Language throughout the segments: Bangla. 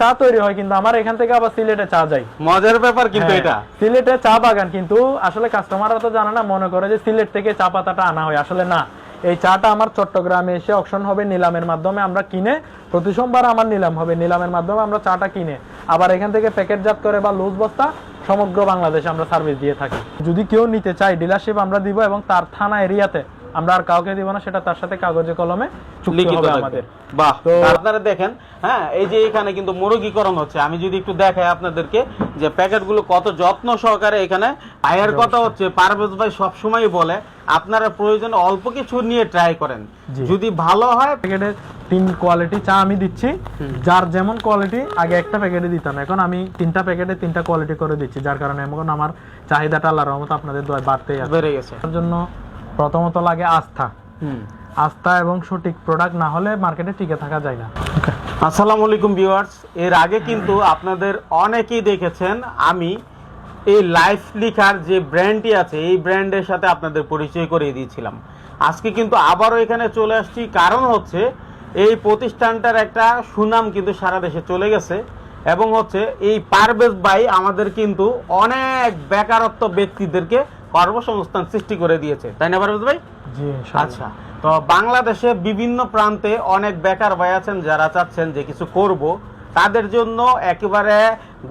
চা তৈরি হয় কিন্তু আমার এখান থেকে আবার সিলেটে চা যায় মজার ব্যাপার কিন্তু হ্যাঁ, এটা। সিলেটে চা বাগান কিন্তু আসলে কাস্টমাররা তো জানে না মনে করে যে সিলেট থেকে চা পাতাটা আনা হয়। আসলে না এই চাটা আমার চট্টগ্রামে এসে অকশন হবে নিলামের মাধ্যমে আমরা কিনে প্রতি সোমবার আমার নিলাম হবে নিলামের মাধ্যমে আমরা চাটা কিনে। আবার এখান থেকে প্যাকেটজাত করে বা লুজ বস্তা সমগ্র বাংলাদেশে আমরা সার্ভিস দিয়ে থাকি। যদি কেউ নিতে চায় ডিলারশিপ আমরা দিব এবং তার থানা এরিয়াতে আমরা আর কাউকে দিব না সেটা তার সাথে কাগজে কলমে লিখিত আমাদের। বাহ তো- আপনারা দেখেন হ্যাঁ এই যে এখানে কিন্তু মুরগিকরণ হচ্ছে। আমি যদি একটু দেখাই আপনাদেরকে যে প্যাকেটগুলো কত যত্ন সহকারে এখানে। আয়ের কথা হচ্ছে পারভেজ ভাই সবসময় বলে আপনারা প্রয়োজন অল্প কিছু নিয়ে ট্রাই করেন। যদি ভালো হয় প্যাকেটে তিন কোয়ালিটি চা আমি দিচ্ছি। যার যেমন কোয়ালিটি আগে একটা প্যাকেটে দিতাম। এখন আমি তিনটা প্যাকেটে তিনটা কোয়ালিটি করে দিচ্ছি। যার কারণে এখন আমার চাহিদাটা আল্লাহর রহমত আপনাদের দয় বাড়তেই বেড়ে গেছে। তার জন্য প্রথমত লাগে আস্থা। আস্থা এবং সঠিক প্রোডাক্ট না হলে মার্কেটে টিকে থাকা যায় না। আসসালামু আলাইকুম ভিউয়ার্স এর আগে কিন্তু আপনাদের অনেকেই দেখেছেন আমি এই লাইফ লিখার যে ব্র্যান্ডটি আছে এই ব্র্যান্ডের সাথে আপনাদের পরিচয় করিয়ে দিয়েছিলাম। আজকে কিন্তু আবারও এখানে চলে আসছি। কারণ হচ্ছে এই প্রতিষ্ঠানটার একটা সুনাম কিন্তু সারা দেশে চলে গেছে এবং হচ্ছে এই পারভেজ ভাই আমাদের কিন্তু অনেক বেকারত্ব ব্যক্তিদেরকে কর্মসংস্থান সৃষ্টি করে দিয়েছে। তাই না পারভেজ ভাই? জি আচ্ছা তো বাংলাদেশে বিভিন্ন প্রান্তে অনেক বেকার ভাই আছেন যারা চাচ্ছেন যে কিছু করব। তাদের জন্য একেবারে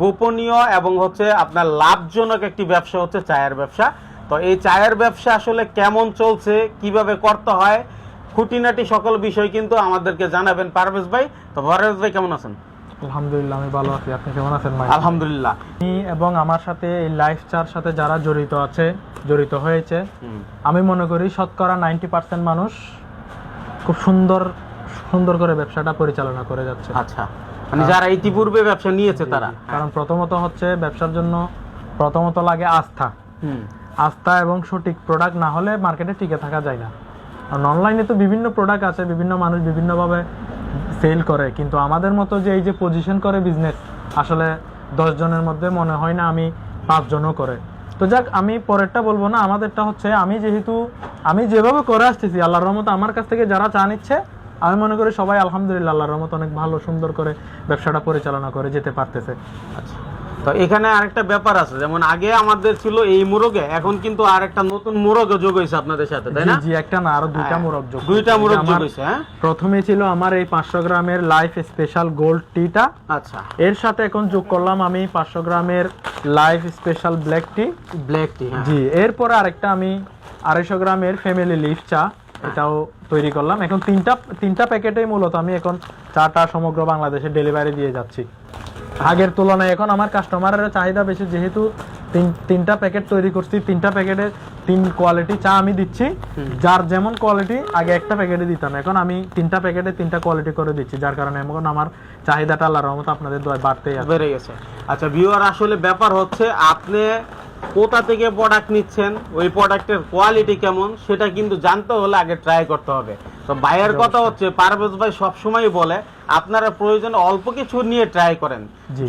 গোপনীয় এবং হচ্ছে আপনার লাভজনক একটি ব্যবসা হচ্ছে চায়ের ব্যবসা। তো এই চায়ের ব্যবসা আসলে কেমন চলছে কীভাবে করতে হয় খুঁটিনাটি সকল বিষয় কিন্তু আমাদেরকে জানাবেন পারভেজ ভাই। তো পারভেজ ভাই কেমন আছেন? আলহামদুলিল্লাহ আমি ভালো আছি। আপনি কেমন আছেন ভাই? আলহামদুলিল্লাহ। আমি এবং আমার সাথে এই লাইফ চার সাথে যারা জড়িত আছে জড়িত হয়েছে আমি মনে করি শতকরা নাইনটি পার্সেন্ট মানুষ খুব সুন্দর সুন্দর করে ব্যবসাটা পরিচালনা করে যাচ্ছে। আচ্ছা। মানে যারা ইতিপূর্বে ব্যবসা নিয়েছে তারা। কারণ প্রথমত হচ্ছে ব্যবসার জন্য প্রথমত লাগে আস্থা। হুম। আস্থা এবং সঠিক প্রোডাক্ট না হলে মার্কেটে টিকে থাকা যায় না। কারণ অনলাইনে তো বিভিন্ন প্রোডাক্ট আছে বিভিন্ন মানুষ বিভিন্নভাবে সেল করে, কিন্তু আমাদের মতো যে এই যে পজিশন করে বিজনেস আসলে দশ জনের মধ্যে মনে হয় না আমি পাঁচজনও করে। তো যাক, আমি পরেরটা বলব না, আমাদেরটা হচ্ছে আমি যেহেতু, আমি যেভাবে করে আসতেছি, আল্লাহর রহমত আমার কাছ থেকে যারা চা নিচ্ছে, আমি মনে করি সবাই আলহামদুলিল্লাহ, আল্লাহর রহমত অনেক ভালো, সুন্দর করে ব্যবসাটা পরিচালনা করে যেতে পারতেছে। আচ্ছা তো এখানে আরেকটা ব্যাপার আছে যেমন আগে আমাদের ছিল এই মুরগে এখন কিন্তু আরেকটা নতুন মুরগ যোগ হয়েছে আপনাদের সাথে তাই না? জি একটা না আরও দুইটা হ্যাঁ, মোরগ যোগ দুইটা। মুরগ যোগ হয়েছে হ্যাঁ? প্রথমে ছিল আমার এই পাঁচশো গ্রামের লাইফ স্পেশাল গোল্ড টিটা। আচ্ছা। এর সাথে এখন যোগ করলাম আমি পাঁচশো গ্রামের life special black tea. Black tea হ্যাঁ। জি এরপরে আরেকটা আমি আড়াইশো গ্রামের ফ্যামিলি লিফ চা এটাও তৈরি করলাম। এখন তিনটা তিনটা প্যাকেটেই মূলত আমি এখন চাটা সমগ্র বাংলাদেশে ডেলিভারি দিয়ে যাচ্ছি। আগের তুলনায় এখন আমার কাস্টমারের চাহিদা বেশি। যেহেতু তিন তিনটা প্যাকেট তৈরি করছি তিনটা প্যাকেটে তিন কোয়ালিটি চা আমি দিচ্ছি। যার যেমন কোয়ালিটি আগে একটা প্যাকেটে দিতাম। এখন আমি তিনটা প্যাকেটে তিনটা কোয়ালিটি করে দিচ্ছি যার কারণে এখন আমার চাহিদাটা আল্লাহর রহমত আপনাদের দয় বাড়তেই আছে। বেড়ে গেছে। আচ্ছা ভিউয়ার আসলে ব্যাপার হচ্ছে আপনি কোথা থেকে প্রোডাক্ট নিচ্ছেন ওই প্রোডাক্টের কোয়ালিটি কেমন সেটা কিন্তু জানতে হলে আগে ট্রাই করতে হবে। তো বাইরের কথা হচ্ছে পারভেজ ভাই সবসময় বলে আপনারা প্রয়োজন অল্প কিছু নিয়ে ট্রাই করেন।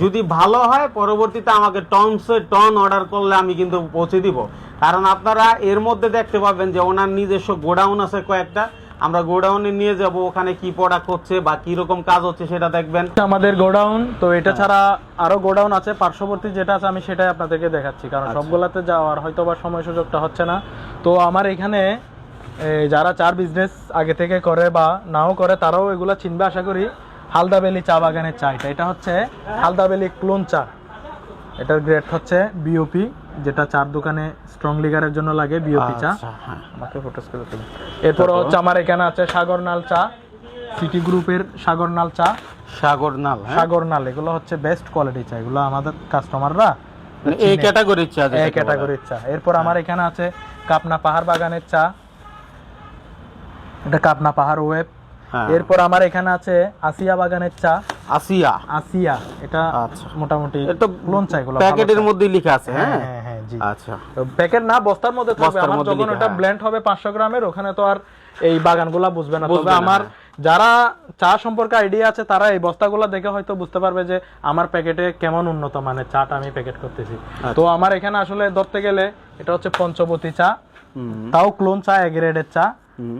যদি ভালো হয় পরবর্তীতে আমাকে টনসে টন অর্ডার করলে আমি কিন্তু পৌঁছে দিব। কারণ আপনারা এর মধ্যে দেখতে পাবেন যে ওনার নিজস্ব গোডাউন আছে কয়েকটা। আমরা গোডাউনে নিয়ে যাব ওখানে কি প্রোডাক্ট হচ্ছে বা কি রকম কাজ হচ্ছে সেটা দেখবেন। আমাদের গোডাউন তো এটা ছাড়া আরও গোডাউন আছে। পার্শ্ববর্তী যেটা আছে আমি সেটাই আপনাদেরকে দেখাচ্ছি। কারণ আচ্ছা। সবগুলাতে যাওয়ার হয়তো বা সময় সুযোগটা হচ্ছে না। তো আমার এখানে যারা চার বিজনেস আগে থেকে করে বা নাও করে তারাও এগুলো চিনবে আশা করি। হালদা বেলি চা বাগানের চা এটা এটা হচ্ছে হালদা বেলি ক্লোন চা এটার গ্রেড হচ্ছে বিওপি যেটা চার দোকানে স্ট্রং লিগারের জন্য লাগে বিওপি চা আচ্ছা, হ্যাঁ। আমাকে ফটোস করে। এরপর হচ্ছে আমার এখানে আছে সাগরনাল চা সিটি গ্রুপের সাগরনাল চা সাগর নাল হ্যাঁ? সাগর নাল এগুলো হচ্ছে বেস্ট কোয়ালিটি চা এগুলো আমাদের কাস্টমাররা এই ক্যাটাগরির চা এই ক্যাটাগরির চা এরপর আমার এখানে আছে কাপনা পাহাড় বাগানের চা এটা কাপনা পাহাড় ওয়েব। হ্যাঁ। এরপর আমার এখানে আছে আসিয়া বাগানের চা। আসিয়া। আসিয়া এটা আচ্ছা। মোটামুটি এটা লোন চা এগুলো প্যাকেটের মধ্যে লেখা আছে হ্যাঁ? হ্যাঁ হ্যাঁ হ্যাঁ জি। আচ্ছা। প্যাকেট না বস্তার মধ্যে থাকবে। আমার যখন ওটা হ্যাঁ। ব্লেন্ড হবে পাঁচশো গ্রামের ওখানে তো আর এই বাগানগুলা বুঝবে না। তবে আমার হ্যাঁ। যারা চা সম্পর্কে আইডিয়া আছে তারা এই বস্তাগুলো দেখে হয়তো বুঝতে পারবে যে আমার প্যাকেটে কেমন উন্নত মানের চাটা আমি প্যাকেট করতেছি। আচ্ছা। তো আমার এখানে আসলে ধরতে গেলে এটা হচ্ছে পঞ্চবতী চা। তাও ক্লোন চা এক গ্রেডের চা।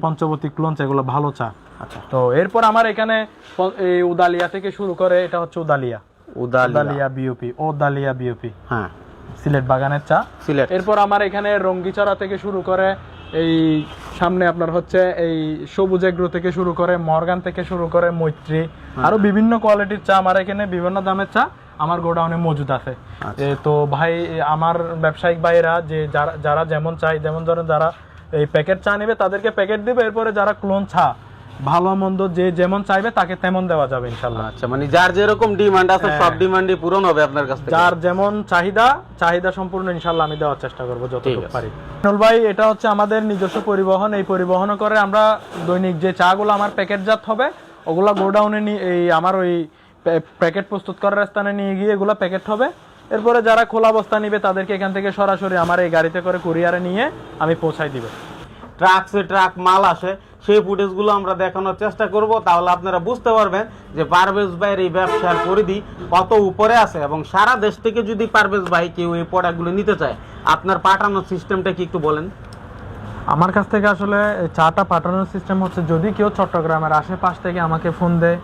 পঞ্চবতী ক্লোঞ্চ এগুলো ভালো চা। আচ্ছা। তো এরপর আমার এখানে এই উদালিয়া থেকে শুরু করে এটা হচ্ছে উদালিয়া। উদালিয়া। বিওপি ও দালিয়া বিওপি হ্যাঁ। সিলেট বাগানের চা। সিলেট। এরপর আমার এখানে রঙ্গিচড়া থেকে শুরু করে এই সামনে আপনার হচ্ছে এই সবুজ এগ্রো থেকে শুরু করে মর্গান থেকে শুরু করে মৈত্রী। আরও বিভিন্ন কোয়ালিটির চা আমার এখানে বিভিন্ন দামের চা আমার গোডাউনে মজুদ আছে। আচ্ছা। তো ভাই আমার ব্যবসায়িক ভাইরা যে যারা যারা যেমন চাই যেমন ধরেন যারা এই প্যাকেট চা নেবে তাদেরকে প্যাকেট দিবে এরপরে যারা ক্লোন চা ভালো মন্দ যে যেমন চাইবে তাকে তেমন দেওয়া যাবে ইনশাল্লাহ। আচ্ছা মানে যার যেরকম ডিমান্ড আছে হ্যাঁ। সব ডিমান্ডই পূরণ হবে আপনার কাছ থেকে। যার যেমন চাহিদা চাহিদা সম্পূর্ণ ইনশাল্লাহ আমি দেওয়ার চেষ্টা করব যতটুকু পারি। বিমল ভাই এটা হচ্ছে আমাদের নিজস্ব পরিবহন এই পরিবহন করে আমরা দৈনিক যে চাগুলো আমার প্যাকেটজাত হবে ওগুলা গোডাউনে নিয়ে এই আমার ওই প্যাকেট প্রস্তুত করার স্থানে নিয়ে গিয়ে এগুলো প্যাকেট হবে। এরপরে যারা খোলা বস্তা নিবে তাদেরকে এখান থেকে সরাসরি আমার এই গাড়িতে করে কুরিয়ারে নিয়ে আমি পৌঁছাই দিব। ট্রাকসে ট্রাক মাল আসে সেই ফুটেজগুলো আমরা দেখানোর চেষ্টা করব। তাহলে আপনারা বুঝতে পারবেন যে পারভেজ ভাইয়ের এই ব্যবসার পরিধি কত উপরে আছে এবং সারা দেশ থেকে যদি পারভেজ ভাই কেউ এই প্রোডাক্টগুলো নিতে চায় আপনার পাঠানোর সিস্টেমটা কি একটু বলেন? আমার কাছ থেকে আসলে চাটা পাঠানোর সিস্টেম হচ্ছে যদি কেউ চট্টগ্রামের আশেপাশ থেকে আমাকে ফোন দেয়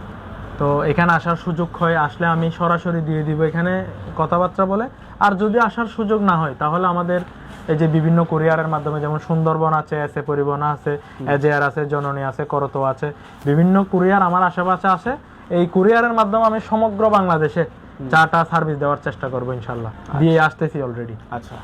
তো এখানে আসার সুযোগ হয় আসলে আমি সরাসরি দিয়ে দিব এখানে কথাবার্তা বলে। আর যদি আসার সুযোগ না হয় তাহলে আমাদের এই যে বিভিন্ন কুরিয়ারের মাধ্যমে যেমন সুন্দরবন আছে এসে পরিবহন আছে এজেআর আছে জননী আছে করতো আছে বিভিন্ন কুরিয়ার আমার আশেপাশে আছে। এই কুরিয়ারের মাধ্যমে আমি সমগ্র বাংলাদেশে চাটা সার্ভিস দেওয়ার চেষ্টা করব ইনশাল্লাহ দিয়ে আসতেছি অলরেডি আচ্ছা।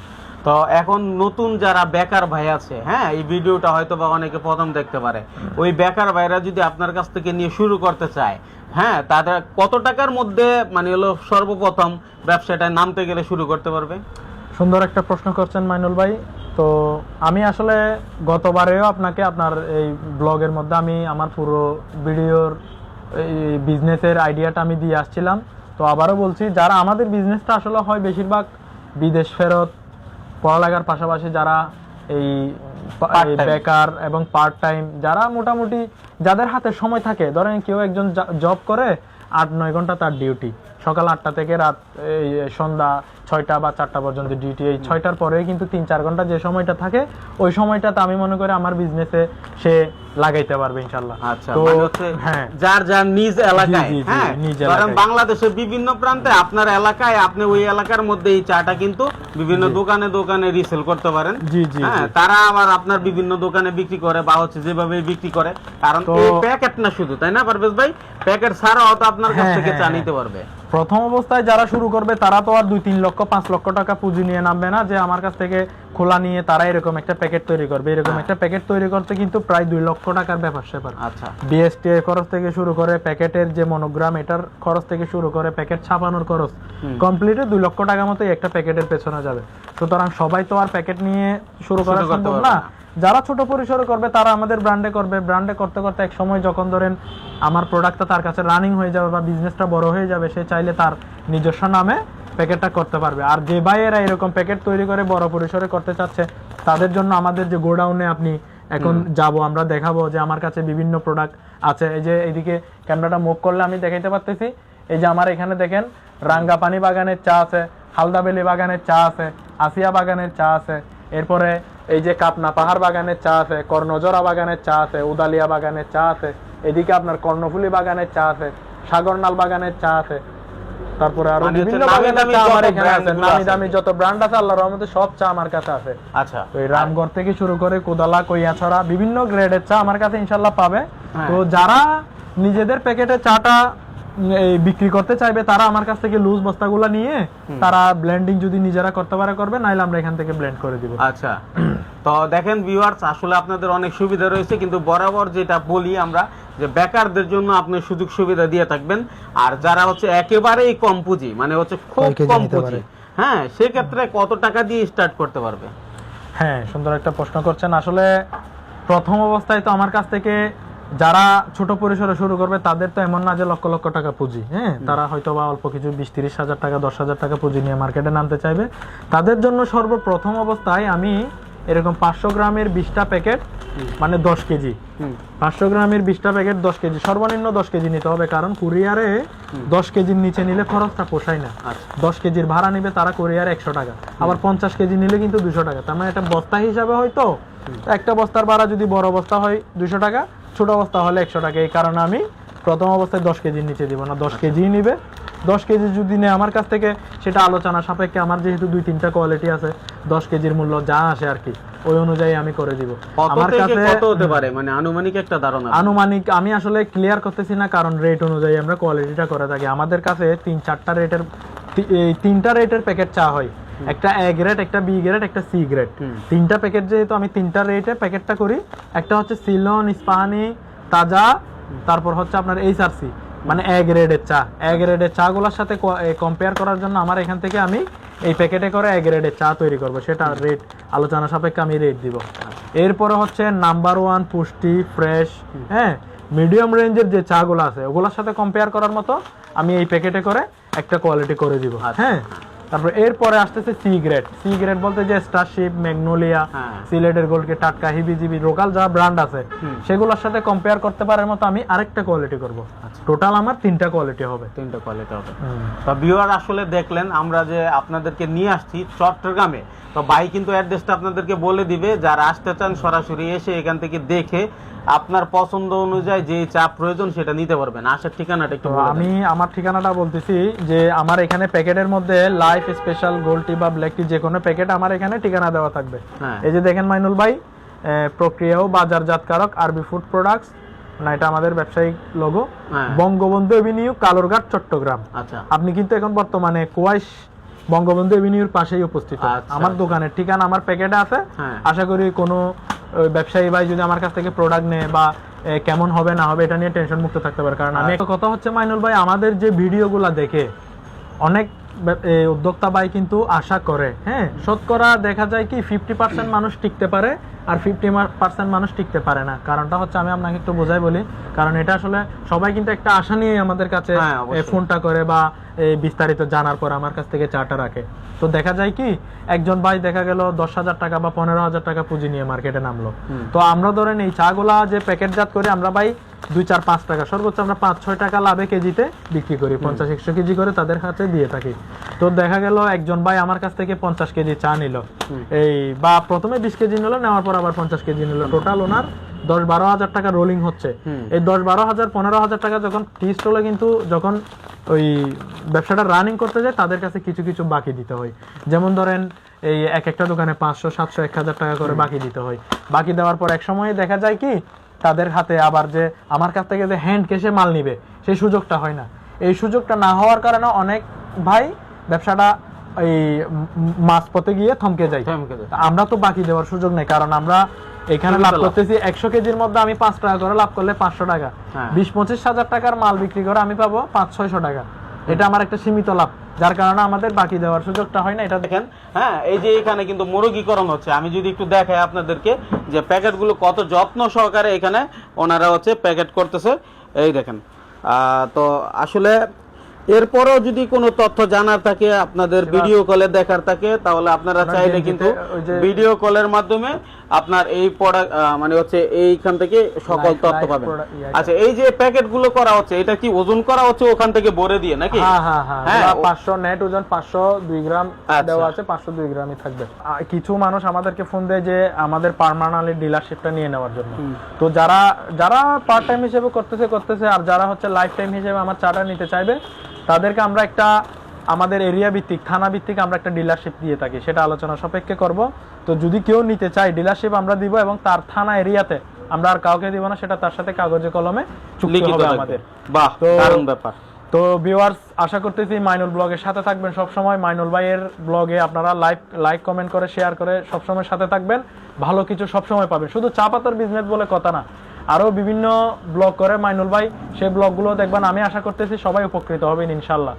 তো এখন নতুন যারা বেকার ভাই আছে হ্যাঁ এই ভিডিওটা হয়তো বা অনেকে প্রথম দেখতে পারে। ওই বেকার ভাইরা যদি আপনার কাছ থেকে নিয়ে শুরু করতে চায় হ্যাঁ তাদের কত টাকার মধ্যে মানে হলো সর্বপ্রথম ব্যবসাটা নামতে গেলে শুরু করতে পারবে? সুন্দর একটা প্রশ্ন করছেন মাইনুল ভাই। তো আমি আসলে গতবারেও আপনাকে আপনার এই ব্লগের মধ্যে আমি আমার পুরো ভিডিওর এই বিজনেসের আইডিয়াটা আমি দিয়ে আসছিলাম। তো আবারও বলছি, যারা আমাদের বিজনেসটা আসলে হয় বেশিরভাগ বিদেশ ফেরত পড়ালেখার পাশাপাশি যারা এই. বেকার এবং পার্ট টাইম যারা মোটামুটি যাদের হাতে সময় থাকে ধরেন কেউ একজন জব করে আট নয় ঘণ্টা তার ডিউটি সকাল আটটা থেকে রাত এই সন্ধ্যা ছয়টা বা চারটা পর্যন্ত ডিউটি এই ছয়টার পরে কিন্তু তিন চার ঘণ্টা যে সময়টা থাকে ওই সময়টাতে আমি মনে করি আমার বিজনেসে সে লাগাইতে পারবে ইনশাল্লাহ আচ্ছা মানে হ্যাঁ। যার যার নিজ এলাকায় হ্যাঁ? বাংলাদেশের বিভিন্ন প্রান্তে আপনার এলাকায় আপনি ওই এলাকার মধ্যে এই চাটা কিন্তু বিভিন্ন দোকানে দোকানে রিসেল করতে পারেন। জি জি হ্যাঁ তারা আবার আপনার বিভিন্ন দোকানে বিক্রি করে বা হচ্ছে যেভাবে বিক্রি করে। কারণ প্যাকেট না শুধু তাই না পারভেজ ভাই? প্যাকেট ছাড়াও তো আপনার কাছ হ্যাঁ, থেকে হ্যাঁ, চা। নিতে পারবে। প্রথম অবস্থায় যারা শুরু করবে তারা তো আর দুই তিন লক্ষ পাঁচ লক্ষ টাকা পুঁজি নিয়ে নামবে না যে আমার কাছ থেকে খোলা নিয়ে তারা এরকম একটা প্যাকেট তৈরি করবে। এরকম একটা প্যাকেট তৈরি করতে কিন্তু প্রায় দুই লক্ষ টাকার ব্যাপার স্যাপার। আচ্ছা। বিএসটি এর খরচ থেকে শুরু করে প্যাকেটের যে মনোগ্রাম এটার খরচ থেকে শুরু করে প্যাকেট ছাপানোর খরচ কমপ্লিটে দুই লক্ষ টাকা মতো একটা প্যাকেটের পেছনে যাবে। সুতরাং সবাই তো আর প্যাকেট নিয়ে শুরু করা সম্ভব না। না। যারা ছোট পরিসরে করবে তারা আমাদের ব্র্যান্ডে করবে। ব্র্যান্ডে করতে করতে এক সময় যখন ধরেন আমার প্রোডাক্টটা তার কাছে রানিং হয়ে যাবে বা বিজনেসটা বড় হয়ে যাবে সে চাইলে তার নিজস্ব নামে প্যাকেটটা করতে পারবে। আর যে ভাইয়েরা এরকম প্যাকেট তৈরি করে বড় পরিসরে করতে চাচ্ছে তাদের জন্য আমাদের যে গোডাউনে আপনি এখন যাব আমরা দেখাবো যে আমার কাছে বিভিন্ন প্রোডাক্ট আছে। এই যে এইদিকে ক্যামেরাটা মুভ করলে আমি দেখাইতে পারতেছি। এই যে আমার এখানে দেখেন রাঙ্গাপানি বাগানের চা আছে হালদাবেলি বাগানের চা আছে আসিয়া বাগানের চা আছে এরপরে এই যে কাপনা পাহাড় বাগানের চা আছে কর্ণজরা বাগানের চা আছে উদালিয়া বাগানের চা আছে এদিকে আপনার কর্ণফুলি বাগানের চা আছে সাগরনাল বাগানের চা আছে তারপরে আরও মানে বিভিন্ন নামি দামি চা আমার যত ব্র্যান্ড আছে। আল্লাহর রহমতে সব চা আমার কাছে আছে। আচ্ছা। তো এই রামগড় থেকে শুরু করে কোদালা কইয়াছড়া বিভিন্ন গ্রেডের চা আমার কাছে ইনশাল্লাহ পাবে। হ্যাঁ। তো যারা নিজেদের প্যাকেটে চাটা বিক্রি করতে চাইবে তারা আমার কাছ থেকে লুজ বস্তাগুলো নিয়ে তারা ব্লেন্ডিং যদি নিজেরা করতে পারে করবে নাইলে আমরা এখান থেকে ব্লেন্ড করে দিব। আচ্ছা। তো দেখেন ভিউয়ার্স আসলে আপনাদের অনেক সুবিধা রয়েছে কিন্তু বরাবর যেটা বলি আমরা যে বেকারদের জন্য আপনি সুযোগ সুবিধা দিয়ে থাকবেন। আর যারা হচ্ছে একেবারেই কম পুঁজি মানে হচ্ছে খুব কম পুঁজি হ্যাঁ সেক্ষেত্রে কত টাকা দিয়ে স্টার্ট করতে পারবে? হ্যাঁ সুন্দর একটা প্রশ্ন করছেন। আসলে প্রথম অবস্থায় তো আমার কাছ থেকে যারা ছোট পরিসরে শুরু করবে তাদের তো এমন না যে লক্ষ লক্ষ টাকা পুঁজি হ্যাঁ? তারা হয়তো বা অল্প কিছু বিশ তিরিশ হাজার টাকা দশ হাজার টাকা পুঁজি নিয়ে মার্কেটে নামতে চাইবে। তাদের জন্য সর্বপ্রথম অবস্থায় আমি এরকম পাঁচশো গ্রামের বিশটা প্যাকেট মানে দশ কেজি। পাঁচশো গ্রামের বিশটা প্যাকেট দশ কেজি সর্বনিম্ন দশ কেজি নিতে হবে কারণ কুরিয়ারে দশ কেজির নিচে নিলে খরচটা পোষায় না। আচ্ছা। দশ কেজির ভাড়া নিবে তারা কোরিয়ার একশো টাকা আবার পঞ্চাশ কেজি নিলে কিন্তু দুশো টাকা। তার মানে এটা বস্তা হিসাবে হয়তো একটা বস্তার ভাড়া যদি বড় বস্তা হয় দুশো টাকা ছোট বস্তা হলে একশো টাকা। এই কারণে আমি প্রথম অবস্থায় দশ কেজির নিচে দিব না। দশ কেজি নিবে। দশ কেজি যদি নেয় আমার কাছ থেকে সেটা আলোচনা সাপেক্ষে আমার যেহেতু দুই তিনটা কোয়ালিটি আছে দশ কেজির মূল্য যা আসে আর কি ওই অনুযায়ী আমি করে দিব। আমার কাছে কত হতে পারে? মানে আনুমানিক একটা ধারণা। আনুমানিক আমি আসলে ক্লিয়ার করতেছি না কারণ রেট অনুযায়ী আমরা কোয়ালিটিটা করে থাকি। আমাদের কাছে তিন চারটা রেটের তিনটা রেটের প্যাকেট চা হয়। একটা এ গ্রেড একটা বি গ্রেড একটা সি গ্রেড তিনটা প্যাকেট যেহেতু আমি তিনটা রেটে প্যাকেটটা করি একটা হচ্ছে সিলন ইস্পাহানি তাজা তারপর হচ্ছে আপনার এইচআরসি মানে এ গ্রেডের চা। এ গ্রেডের চা গুলোর সাথে কম্পেয়ার করার জন্য আমার এখান থেকে আমি এই প্যাকেটে করে এ গ্রেডের চা তৈরি করব। সেটা রেট আলোচনা সাপেক্ষে আমি রেট দিব। এরপরে হচ্ছে নাম্বার ওয়ান পুষ্টি ফ্রেশ হ্যাঁ মিডিয়াম রেঞ্জের যে চা গুলো আছে ওগুলোর সাথে কম্পেয়ার করার মতো আমি এই প্যাকেটে করে একটা কোয়ালিটি করে দিব। আচ্ছা। হ্যাঁ। তারপর এরপরে আসতেছে সি গ্রেড। সি গ্রেড বলতে যে স্টারশিপ ম্যাগনোলিয়া। সিলেটের গোল্ডকে টাটকা হিবিজিবি লোকাল যা ব্র্যান্ড আছে সেগুলোর সাথে কম্পেয়ার করতে পারার মতো আমি আরেকটা কোয়ালিটি করব। আচ্ছা। টোটাল আমার তিনটা কোয়ালিটি হবে। তিনটা কোয়ালিটি হবে। তো ভিউয়ার আসলে দেখলেন আমরা যে আপনাদেরকে নিয়ে আসছি চট্টগ্রামে তো ভাই কিন্তু অ্যাড্রেসটা আপনাদেরকে বলে দিবে যারা আসতে চান সরাসরি এসে এখান থেকে দেখে আপনার পছন্দ অনুযায়ী যে চা প্রয়োজন সেটা নিতে পারবেন। আসার ঠিকানাটা একটু। আমি আমার ঠিকানাটা বলতেছি যে আমার এখানে প্যাকেটের মধ্যে লাইফ স্পেশাল গোল্ড টি বা ব্ল্যাক টি যে কোনো প্যাকেট আমার এখানে ঠিকানা দেওয়া থাকবে। হ্যাঁ। এই যে দেখেন মাইনুল ভাই আহ, প্রক্রিয়া ও বাজারজাতকারক আরবি ফুড প্রোডাক্টস না এটা আমাদের ব্যবসায়িক লোগো হ্যাঁ। বঙ্গবন্ধু এভিনিউ কালোরঘাট চট্টগ্রাম। আচ্ছা। আপনি কিন্তু এখন বর্তমানে কোয়াইশ বঙ্গবন্ধু এভিনিউর পাশেই উপস্থিত। আচ্ছা, আমার। দোকানের ঠিকানা আমার প্যাকেটে আছে। হ্যাঁ। আশা করি কোনো ব্যবসায়ী ভাই যদি আমার কাছ থেকে প্রোডাক্ট নেয় বা কেমন হবে না হবে এটা নিয়ে টেনশন মুক্ত থাকতে পারে। কারণ আমি একটা কথা হচ্ছে মাইনুল ভাই আমাদের যে ভিডিওগুলো দেখে অনেক উদ্যোক্তা ভাই কিন্তু আশা করে হ্যাঁ? শতকরা দেখা যায় কি ফিফটি পার্সেন্ট মানুষ টিকতে পারে। আর ফিফটি পার্সেন্ট মানুষ টিকতে পারে না। কারণটা হচ্ছে আমি আপনাকে একটু বোঝাই বলি কারণ এটা আসলে সবাই কিন্তু একটা আশা নিয়ে আমাদের কাছে হ্যাঁ। ফোনটা করে বা বিস্তারিত জানার পর আমার কাছ থেকে চাটা রাখে। তো দেখা যায় কি একজন ভাই দেখা গেল দশ হাজার টাকা বা পনেরো হাজার টাকা পুঁজি নিয়ে মার্কেটে নামলো। তো আমরা ধরেন এই চাগুলা যে প্যাকেটজাত করে আমরা ভাই দুই চার পাঁচ টাকা সর্বোচ্চ আমরা পাঁচ ছয় টাকা লাভে কেজিতে বিক্রি করি পঞ্চাশ একশো কেজি করে তাদের হাতে দিয়ে থাকি। তো দেখা গেল একজন ভাই আমার কাছ থেকে পঞ্চাশ কেজি চা নিল। এই বা প্রথমে বিশ কেজি নিল নেওয়ার পর আবার পঞ্চাশ কেজি নিল। টোটাল ওনার দশ বারো হাজার টাকা রোলিং হচ্ছে। এই দশ বারো হাজার পনেরো হাজার টাকা যখন টি স্টলে কিন্তু যখন ওই ব্যবসাটা রানিং করতে যায় তাদের কাছে কিছু কিছু বাকি দিতে হয়। যেমন ধরেন এই এক একটা দোকানে পাঁচশো সাতশো এক হাজার টাকা করে বাকি দিতে হয়। বাকি দেওয়ার পর এক সময় দেখা যায় কি তাদের হাতে আবার যে আমার কাছ থেকে যে হ্যান্ড ক্যাশে মাল নিবে সেই সুযোগটা হয় না। এই সুযোগটা না হওয়ার কারণে অনেক ভাই ব্যবসাটা এই মাছ পথে গিয়ে থমকে যায়। আমরা তো বাকি দেওয়ার সুযোগ নেই কারণ আমরা এখানে লাভ। করতেছি একশো কেজির মধ্যে আমি পাঁচ টাকা করে লাভ করলে পাঁচশো টাকা হ্যাঁ। বিশ পঁচিশ হাজার টাকার মাল বিক্রি করে আমি পাবো পাঁচ ছয়শো টাকা এটা আমার একটা সীমিত লাভ যার কারণে আমাদের বাকি দেওয়ার সুযোগটা হয় না এটা দেখেন হ্যাঁ এই যে এখানে কিন্তু মুরগিকরণ হচ্ছে আমি যদি একটু দেখাই আপনাদেরকে যে প্যাকেটগুলো কত যত্ন সহকারে এখানে ওনারা হচ্ছে প্যাকেট করতেছে এই দেখেন আহ, তো আসলে এরপরেও যদি কোনো তথ্য জানার থাকে আপনাদের ভিডিও কলে দেখার থাকে তাহলে আপনারা চাইলে কিন্তু ভিডিও কলের মাধ্যমে আপনার এই প্রোডাক্ট মানে হচ্ছে এইখান থেকে সকল তথ্য পাবেন। আচ্ছা এই যে প্যাকেটগুলো করা হচ্ছে এটা কি ওজন করা হচ্ছে ওখান থেকে ভরে দিয়ে নাকি? হ্যাঁ হ্যাঁ হ্যাঁ। হ্যাঁ, পাঁচশো নেট ওজন পাঁচশো দুই গ্রাম আচ্ছা। দেওয়া আছে পাঁচশো দুই গ্রামই থাকবে। কিছু মানুষ আমাদেরকে ফোন দেয় যে আমাদের পার্মানেন্টলি ডিলারশিপটা নিয়ে নেওয়ার জন্য। তো যারা যারা পার্ট টাইম হিসেবে করতেছে করতেছে আর যারা হচ্ছে লাইফ টাইম হিসেবে আমার চাটা নিতে চাইবে তাদেরকে আমরা একটা আমাদের এরিয়া ভিত্তিক থানা ভিত্তিক আমরা একটা ডিলারশিপ দিয়ে থাকি সেটা আলোচনা সাপেক্ষে করব। তো যদি কেউ নিতে চায় ডিলারশিপ আমরা দিব এবং তার থানা এরিয়াতে আমরা আর কাউকে দিব না সেটা তার সাথে কাগজে কলমে চুক্তি হবে আমাদের। বাহ তো- দারুণ ব্যাপার। তো ভিউয়ার্স আশা করতেছি মাইনুল ব্লগের সাথে থাকবেন সব সময় মাইনুল ভাইয়ের ব্লগে আপনারা লাইক লাইক কমেন্ট করে শেয়ার করে সব সময় সাথে থাকবেন। ভালো কিছু সব সময় পাবেন। শুধু চা পাতার বিজনেস বলে কথা না আরও বিভিন্ন ব্লগ করে মাইনুল ভাই সেই ব্লগগুলো দেখবেন আমি আশা করতেছি সবাই উপকৃত হবেন ইনশাল্লাহ।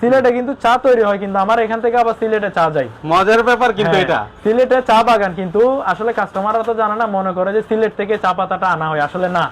সিলেটে কিন্তু চা তৈরি হয় কিন্তু আমার এখান থেকে আবার সিলেটে চা যায়। মজার ব্যাপার কিন্তু হ্যাঁ, এটা। সিলেটে চা বাগান কিন্তু আসলে কাস্টমাররা তো জানে না মনে করে যে সিলেট থেকে চা পাতাটা আনা হয়। আসলে না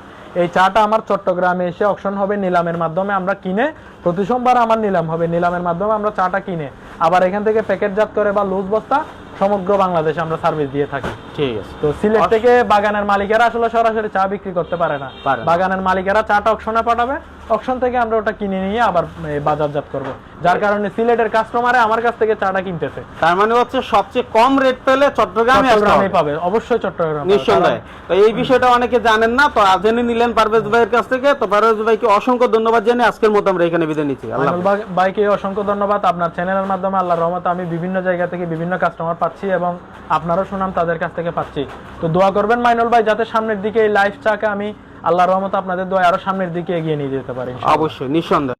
এই চাটা আমার চট্টগ্রামে এসে অকশন হবে নিলামের মাধ্যমে আমরা কিনে প্রতি সোমবার আমার নিলাম হবে। নিলামের মাধ্যমে আমরা চাটা কিনে। আবার এখান থেকে প্যাকেটজাত করে বা লুজ বস্তা সমগ্র বাংলাদেশে আমরা সার্ভিস দিয়ে থাকি। ঠিক আছে। তো সিলেট থেকে বাগানের মালিকেরা আসলে সরাসরি চা বিক্রি করতে পারে না। বাগানের মালিকেরা চাটা অকশনে পাঠাবে অকশন থেকে আমরা ওটা কিনে নিয়ে আবার বাজারজাত করব। যার কারণে সিলেটের কাস্টমারে আমার কাছ থেকে চাটা কিনতেছে। তার মানে হচ্ছে সবচেয়ে কম রেট পেলে চট্টগ্রামে চট্টগ্রামে পাবে অবশ্যই চট্টগ্রামে নিঃসন্দেহে তো এই বিষয়টা অনেকে জানেন না তো আজ জেনে নিলেন পারভেজ ভাইয়ের কাছ থেকে। তো পারভেজ ভাইকে অসংখ্য ধন্যবাদ জানিয়ে আজকের মতো আমরা এখানে বিদায় নিচ্ছি। আল্লাহ ভাইকে অসংখ্য ধন্যবাদ। আপনার চ্যানেলের মাধ্যমে আল্লাহর রহমতে আমি বিভিন্ন জায়গা থেকে বিভিন্ন কাস্টমার পাচ্ছি এবং আপনারও সুনাম তাদের কাছ থেকে পাচ্ছি। তো দোয়া করবেন মাইনুল ভাই যাতে সামনের দিকে এই লাইফ চাকে আমি আল্লাহর রহমত আপনাদের দয়া আরও সামনের দিকে এগিয়ে নিয়ে যেতে পারে অবশ্যই নিঃসন্দেহে।